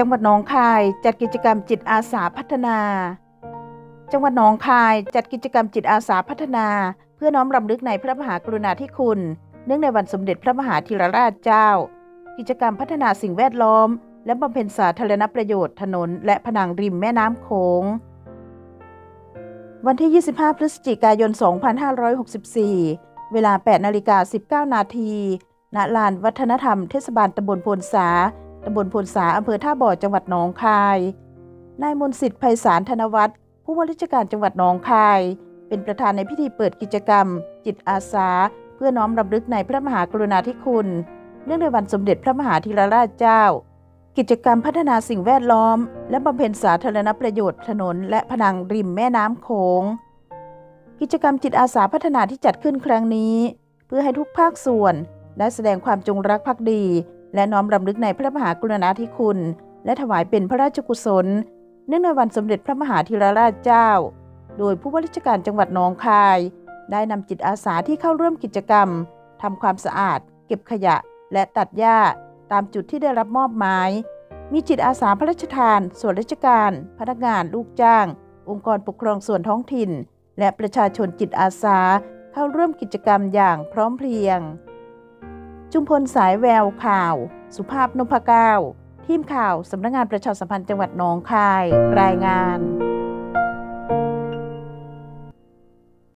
จังหวัดหนองคายจัดกิจกรรมจิตอาสาพัฒนา จังหวัดหนองคายจัดกิจกรรมจิตอาสาพัฒนา เพื่อน้อมรำลึกในพระมหากรุณาธิคุณ เนื่องในวันสมเด็จพระมหาธีรราชเจ้า กิจกรรมพัฒนาสิ่งแวดล้อม และบำเพ็ญสาธารณประโยชน์ถนน และผนังริมแม่น้ำโขง วันที่ 25 พฤศจิกายน 2564 เวลา 8 นาฬิกา 19 นาทีณลานวัฒนธรรมเทศบาลตำบลโพลสา ตำบลพลสาอำเภอท่าบ่อจังหวัดหนองคาย นายมนสิทธิ์ไพศาลธนวัฒน์ผู้ว่าราชการจังหวัดหนองคาย เป็นประธานในพิธีเปิดกิจกรรม จิตอาสา เพื่อน้อมรำลึกในพระมหากรุณาธิคุณ เนื่องในวันสมเด็จพระมหาธีรราชเจ้า กิจกรรมพัฒนาสิ่งแวดล้อม และบำเพ็ญสาธารณประโยชน์ถนน และผนังริมแม่น้ำโขงกิจกรรมจิตอาสาพัฒนาที่จัดขึ้นครั้งนี้ เพื่อให้ทุกภาคส่วน ได้แสดงความจงรักภักดี และน้อมรำลึกในพระมหากรุณาธิคุณ และถวายเป็นพระราชกุศล เนื่องในวันสมเด็จพระมหาธีรราชเจ้า โดยผู้ว่าราชการจังหวัดหนองคาย ได้นำจิตอาสาที่เข้าร่วมกิจกรรมทำความสะอาด เก็บขยะ และตัดหญ้า ตามจุดที่ได้รับมอบหมาย มีจิตอาสาพระราชทาน ส่วนราชการ พนักงาน ลูกจ้าง องค์กรปกครองส่วนท้องถิ่น และประชาชนจิตอาสาเข้าร่วมกิจกรรมอย่างพร้อมเพรียง จุมพลสายแววข่าว สุภาพนพเก้าทีมข่าวสำนักงานประชาสัมพันธ์จังหวัดหนองคาย รายงาน